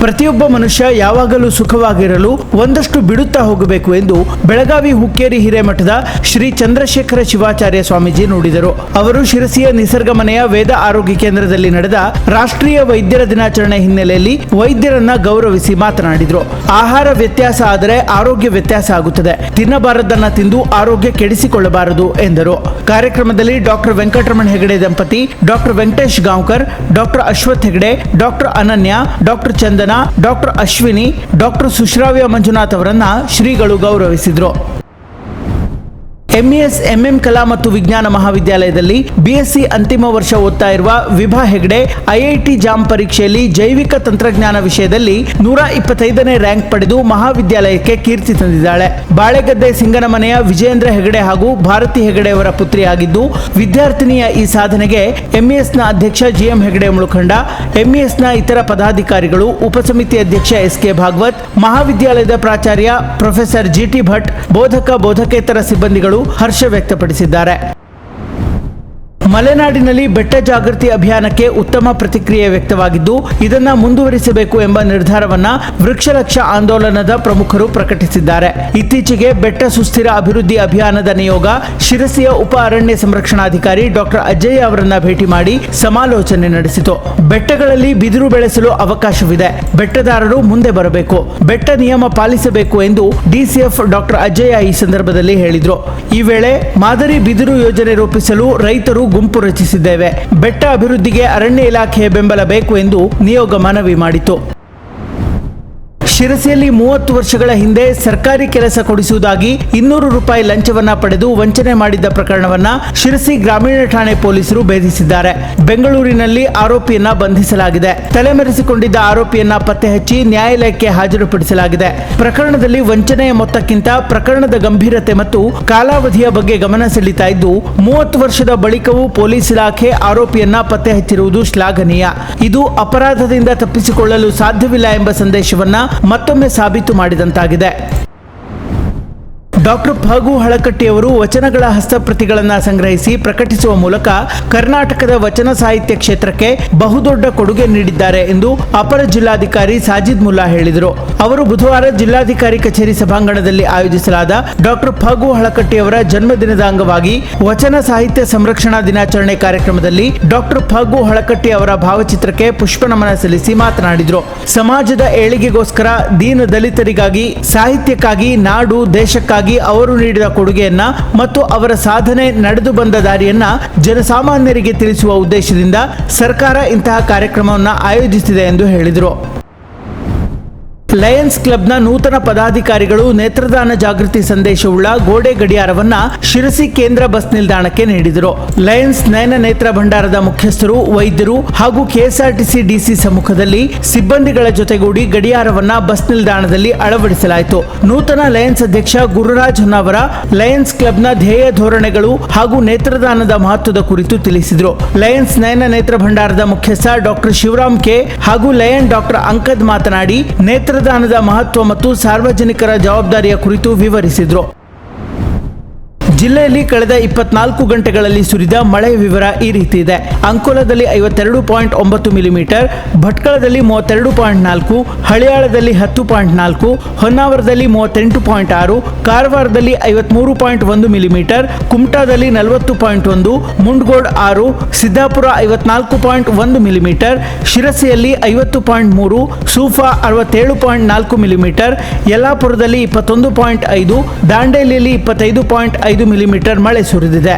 ಪ್ರತಿಯೊಬ್ಬ ಮನುಷ್ಯ ಯಾವಾಗಲೂ ಸುಖವಾಗಿರಲು ಒಂದಷ್ಟು ಬಿಡುತ್ತಾ ಹೋಗಬೇಕು ಎಂದು ಬೆಳಗಾವಿ ಹುಕ್ಕೇರಿ ಹಿರೇಮಠದ ಶ್ರೀ ಚಂದ್ರಶೇಖರ ಶಿವಾಚಾರ್ಯ ಸ್ವಾಮೀಜಿ ನುಡಿದರು. ಅವರು ಶಿರಸಿಯ ನಿಸರ್ಗ ಮನೆಯ ವೇದ ಆರೋಗ್ಯ ಕೇಂದ್ರದಲ್ಲಿ ನಡೆದ ರಾಷ್ಟ್ರೀಯ ವೈದ್ಯರ ದಿನಾಚರಣೆ ಹಿನ್ನೆಲೆಯಲ್ಲಿ ವೈದ್ಯರನ್ನ ಗೌರವಿಸಿ ಮಾತನಾಡಿದರು. ಆಹಾರ ವ್ಯತ್ಯಾಸ ಆದರೆ ಆರೋಗ್ಯ ವ್ಯತ್ಯಾಸ ಆಗುತ್ತದೆ. ತಿನ್ನಬಾರದನ್ನ ತಿಂದು ಆರೋಗ್ಯ ಕೆಡಿಸಿಕೊಳ್ಳಬಾರದು ಎಂದರು. ಕಾರ್ಯಕ್ರಮದಲ್ಲಿ ಡಾಕ್ಟರ್ ವೆಂಕಟರಮಣ ಹೆಗಡೆ ದಂಪತಿ, doctor Venkatesh Gaonkar, doctor Ashwath Hegde, doctor Ananya, doctor Chandana doctor Ashwini doctor Sushravya Manjunath ಅವರನ್ನ ಶ್ರೀಗಳು ಗೌರವಿಸಿದ್ರು. ಎಂಇಎಸ್ ಎಂಎಂ ಕಲಾ ಮತ್ತು ವಿಜ್ಞಾನ ಮಹಾವಿದ್ಯಾಲಯದಲ್ಲಿ ಬಿಎಸ್ಸಿ ಅಂತಿಮ ವರ್ಷ ಓದ್ತಾ ಇರುವ ವಿಭಾ ಹೆಗ್ಡೆ ಐಐಟಿ ಜಾಮ್ ಪರೀಕ್ಷೆಯಲ್ಲಿ ಜೈವಿಕ ತಂತ್ರಜ್ಞಾನ ವಿಷಯದಲ್ಲಿ ನೂರ ಇಪ್ಪತ್ತೈದನೇ ರ್ಯಾಂಕ್ ಪಡೆದು ಮಹಾವಿದ್ಯಾಲಯಕ್ಕೆ ಕೀರ್ತಿ ತಂದಿದ್ದಾಳೆ. ಬಾಳೆಗದ್ದೆ ಸಿಂಗನಮನೆಯ ವಿಜೇಂದ್ರ ಹೆಗಡೆ ಹಾಗೂ ಭಾರತಿ ಹೆಗಡೆ ಅವರ ಪುತ್ರಿಯಾಗಿದ್ದು, ವಿದ್ಯಾರ್ಥಿನಿಯ ಈ ಸಾಧನೆಗೆ ಎಂಇಎಸ್ನ ಅಧ್ಯಕ್ಷ ಜಿಎಂ ಹೆಗಡೆ ಮುಳುಖಂಡ ಎಂಇಎಸ್ನ ಇತರ ಪದಾಧಿಕಾರಿಗಳು ಉಪಸಮಿತಿ ಅಧ್ಯಕ್ಷ ಎಸ್ ಕೆ ಭಾಗವತ್, ಮಹಾವಿದ್ಯಾಲಯದ ಪ್ರಾಚಾರ್ಯ ಪ್ರೊಫೆಸರ್ ಜಿಟಿ ಭಟ್, ಬೋಧಕ ಬೋಧಕೇತರ ಸಿಬ್ಬಂದಿಗಳು ಹರ್ಷ ವ್ಯಕ್ತಪಡಿಸಿದ್ದಾರೆ. ಮಲೆನಾಡಿನಲ್ಲಿ ಬೆಟ್ಟ ಜಾಗೃತಿ ಅಭಿಯಾನಕ್ಕೆ ಉತ್ತಮ ಪ್ರತಿಕ್ರಿಯೆ ವ್ಯಕ್ತವಾಗಿದ್ದು, ಇದನ್ನ ಮುಂದುವರಿಸಬೇಕು ಎಂಬ ನಿರ್ಧಾರವನ್ನ ವೃಕ್ಷಲಕ್ಷ ಆಂದೋಲನದ ಪ್ರಮುಖರು ಪ್ರಕಟಿಸಿದ್ದಾರೆ. ಇತ್ತೀಚೆಗೆ ಬೆಟ್ಟ ಸುಸ್ಥಿರ ಅಭಿವೃದ್ಧಿ ಅಭಿಯಾನದ ನಿಯೋಗ ಶಿರಸಿಯ ಉಪ ಅರಣ್ಯ ಸಂರಕ್ಷಣಾಧಿಕಾರಿ ಡಾಕ್ಟರ್ ಅಜಯ್ ಅವರನ್ನ ಭೇಟಿ ಮಾಡಿ ಸಮಾಲೋಚನೆ ನಡೆಸಿತು. ಬೆಟ್ಟಗಳಲ್ಲಿ ಬಿದಿರು ಬೆಳೆಸಲು ಅವಕಾಶವಿದೆ. ಬೆಟ್ಟದಾರರು ಮುಂದೆ ಬರಬೇಕು. ಬೆಟ್ಟ ನಿಯಮ ಪಾಲಿಸಬೇಕು ಎಂದು ಡಿಸಿಎಫ್ ಡಾಕ್ಟರ್ ಅಜಯ್ ಈ ಸಂದರ್ಭದಲ್ಲಿ ಹೇಳಿದರು. ಈ ವೇಳೆ ಮಾದರಿ ಬಿದಿರು ಯೋಜನೆ ರೂಪಿಸಲು ರೈತರು ಗುಂಪು ರಚಿಸಿದ್ದೇವೆ. ಬೆಟ್ಟ ಅಭಿವೃದ್ಧಿಗೆ ಅರಣ್ಯ ಇಲಾಖೆಯ ಬೆಂಬಲ ಬೇಕು ಎಂದು ನಿಯೋಗ ಮನವಿ ಮಾಡಿತು ಶಿರಸಿಯಲ್ಲಿ ಮೂವತ್ತು ವರ್ಷಗಳ ಹಿಂದೆ ಸರ್ಕಾರಿ ಕೆಲಸ ಕೊಡಿಸುವುದಾಗಿ ಇನ್ನೂರು ರೂಪಾಯಿ ಲಂಚವನ್ನ ಪಡೆದು ವಂಚನೆ ಮಾಡಿದ್ದ ಪ್ರಕರಣವನ್ನ ಶಿರಸಿ ಗ್ರಾಮೀಣ ಠಾಣೆ ಪೊಲೀಸರು ಭೇದಿಸಿದ್ದಾರೆ. ಬೆಂಗಳೂರಿನಲ್ಲಿ ಆರೋಪಿಯನ್ನ ಬಂಧಿಸಲಾಗಿದೆ. ತಲೆಮರೆಸಿಕೊಂಡಿದ್ದ ಆರೋಪಿಯನ್ನ ಪತ್ತೆ ಹಚ್ಚಿ ನ್ಯಾಯಾಲಯಕ್ಕೆ ಹಾಜರುಪಡಿಸಲಾಗಿದೆ. ಪ್ರಕರಣದಲ್ಲಿ ವಂಚನೆಯ ಮೊತ್ತಕ್ಕಿಂತ ಪ್ರಕರಣದ ಗಂಭೀರತೆ ಮತ್ತು ಕಾಲಾವಧಿಯ ಬಗ್ಗೆ ಗಮನ ಸೆಳೀತಾ ಇದ್ದು, ಮೂವತ್ತು ವರ್ಷದ ಬಳಿಕವೂ ಪೊಲೀಸ್ ಇಲಾಖೆ ಆರೋಪಿಯನ್ನ ಪತ್ತೆ ಹಚ್ಚಿರುವುದು ಶ್ಲಾಘನೀಯ. ಇದು ಅಪರಾಧದಿಂದ ತಪ್ಪಿಸಿಕೊಳ್ಳಲು ಸಾಧ್ಯವಿಲ್ಲ ಎಂಬ ಸಂದೇಶವನ್ನ ಮತ್ತೊಮ್ಮೆ ಸಾಬೀತು ಮಾಡಿದಂತಾಗಿದೆ. ಡಾಕ್ಟರ್ ಫಗು ಹಳಕಟ್ಟಿಯವರು ವಚನಗಳ ಹಸ್ತಪ್ರತಿಗಳನ್ನ ಸಂಗ್ರಹಿಸಿ ಪ್ರಕಟಿಸುವ ಮೂಲಕ ಕರ್ನಾಟಕದ ವಚನ ಸಾಹಿತ್ಯ ಕ್ಷೇತ್ರಕ್ಕೆ ಬಹುದೊಡ್ಡ ಕೊಡುಗೆ ನೀಡಿದ್ದಾರೆ ಎಂದು ಅಪರ ಜಿಲ್ಲಾಧಿಕಾರಿ ಸಾಜಿದ್ ಮುಲ್ಲಾ ಹೇಳಿದರು. ಅವರು ಬುಧವಾರ ಜಿಲ್ಲಾಧಿಕಾರಿ ಕಚೇರಿ ಸಭಾಂಗಣದಲ್ಲಿ ಆಯೋಜಿಸಲಾದ ಡಾಕ್ಟರ್ ಫಗು ಹಳಕಟ್ಟಿಯವರ ಜನ್ಮದಿನದ ಅಂಗವಾಗಿ ವಚನ ಸಾಹಿತ್ಯ ಸಂರಕ್ಷಣಾ ದಿನಾಚರಣೆ ಕಾರ್ಯಕ್ರಮದಲ್ಲಿ ಡಾಕ್ಟರ್ ಫಗು ಹಳಕಟ್ಟಿ ಅವರ ಭಾವಚಿತ್ರಕ್ಕೆ ಪುಷ್ಪನಮನ ಸಲ್ಲಿಸಿ ಮಾತನಾಡಿದರು. ಸಮಾಜದ ಏಳಿಗೆಗೋಸ್ಕರ ದೀನ ದಲಿತರಿಗಾಗಿ, ಸಾಹಿತ್ಯಕ್ಕಾಗಿ, ನಾಡು, ದೇಶಕ್ಕಾಗಿ ಅವರು ನೀಡಿದ ಕೊಡುಗೆಯನ್ನ ಮತ್ತು ಅವರ ಸಾಧನೆ ನಡೆದು ಬಂದ ದಾರಿಯನ್ನ ಜನಸಾಮಾನ್ಯರಿಗೆ ತಿಳಿಸುವ ಉದ್ದೇಶದಿಂದ ಸರ್ಕಾರ ಇಂತಹ ಕಾರ್ಯಕ್ರಮವನ್ನು ಆಯೋಜಿಸಿದೆ ಎಂದು ಹೇಳಿದರು. ಲಯನ್ಸ್ ಕ್ಲಬ್ನ ನೂತನ ಪದಾಧಿಕಾರಿಗಳು ನೇತ್ರದಾನ ಜಾಗೃತಿ ಸಂದೇಶವುಳ್ಳ ಗೋಡೆ ಗಡಿಯಾರವನ್ನ ಶಿರಸಿ ಕೇಂದ್ರ ಬಸ್ ನಿಲ್ದಾಣಕ್ಕೆ ನೀಡಿದರು. ಲಯನ್ಸ್ ನಯನ ನೇತ್ರ ಭಂಡಾರದ ಮುಖ್ಯಸ್ಥರು, ವೈದ್ಯರು ಹಾಗೂ ಕೆಎಸ್ಆರ್ಟಿಸಿ ಡಿಸಿ ಸಮ್ಮುಖದಲ್ಲಿ ಸಿಬ್ಬಂದಿಗಳ ಜೊತೆಗೂಡಿ ಗಡಿಯಾರವನ್ನ ಬಸ್ ನಿಲ್ದಾಣದಲ್ಲಿ ಅಳವಡಿಸಲಾಯಿತು. ನೂತನ ಲಯನ್ಸ್ ಅಧ್ಯಕ್ಷ ಗುರುರಾಜ್ ಹೊನ್ನಾವರ ಲಯನ್ಸ್ ಕ್ಲಬ್ನ ಧ್ಯೇಯ ಧೋರಣೆಗಳು ಹಾಗೂ ನೇತ್ರದಾನದ ಮಹತ್ವದ ಕುರಿತು ತಿಳಿಸಿದರು. ಲಯನ್ಸ್ ನಯನ ನೇತ್ರ ಭಂಡಾರದ ಮುಖ್ಯಸ್ಥ ಡಾಕ್ಟರ್ ಶಿವರಾಮ್ ಕೆ ಹಾಗೂ ಲಯನ್ ಡಾಕ್ಟರ್ ಅಂಕದ್ ಮಾತನಾಡಿ ನೇತ್ರದಾನದ ಮಹತ್ವ ಮತ್ತು ಸಾರ್ವಜನಿಕರ ಜವಾಬ್ದಾರಿಯ ಕುರಿತು ವಿವರಿಸಿದರು. ಜಿಲ್ಲೆಯಲ್ಲಿ ಕಳೆದ ಇಪ್ಪತ್ನಾಲ್ಕು ಗಂಟೆಗಳಲ್ಲಿ ಸುರಿದ ಮಳೆ ವಿವರ ಈ ರೀತಿ ಇದೆ. ಅಂಕೋಲದಲ್ಲಿ ಐವತ್ತೆರಡು ಪಾಯಿಂಟ್ ಒಂಬತ್ತು ಮಿಲಿಮೀಟರ್, ಭಟ್ಕಳದಲ್ಲಿ ಮೂವತ್ತೆರಡು ಪಾಯಿಂಟ್ ನಾಲ್ಕು, ಹಳಿಯಾಳದಲ್ಲಿ ಹತ್ತು ಪಾಯಿಂಟ್ ನಾಲ್ಕು, ಹೊನ್ನಾವರದಲ್ಲಿ ಮೂವತ್ತೆಂಟು ಪಾಯಿಂಟ್ ಆರು, ಕಾರವಾರದಲ್ಲಿ ಐವತ್ಮೂರು ಪಾಯಿಂಟ್ ಒಂದು ಮಿಲಿಮೀಟರ್, ಕುಮಟಾದಲ್ಲಿ ನಲವತ್ತು ಪಾಯಿಂಟ್ ಒಂದು, ಮುಂಡ್ಗೋಡ್ ಆರು, ಸಿದ್ದಾಪುರ ಐವತ್ನಾಲ್ಕು ಪಾಯಿಂಟ್ ಒಂದು ಮಿಲಿಮೀಟರ್, ಶಿರಸಿಯಲ್ಲಿ ಐವತ್ತು ಪಾಯಿಂಟ್ ಮೂರು, ಸೂಫಾ ಅರವತ್ತೇಳು ಪಾಯಿಂಟ್ ನಾಲ್ಕು ಮಿಲಿಮೀಟರ್, ಯಲ್ಲಾಪುರದಲ್ಲಿ ಇಪ್ಪತ್ತೊಂದು ಪಾಯಿಂಟ್ ಐದು, ದಾಂಡೇಲಿಯಲ್ಲಿ ಇಪ್ಪತ್ತೈದು ಪಾಯಿಂಟ್ ಐದು ಮಿಲಿಮೀಟರ್ ಮಳೆ ಸುರಿದಿದೆ.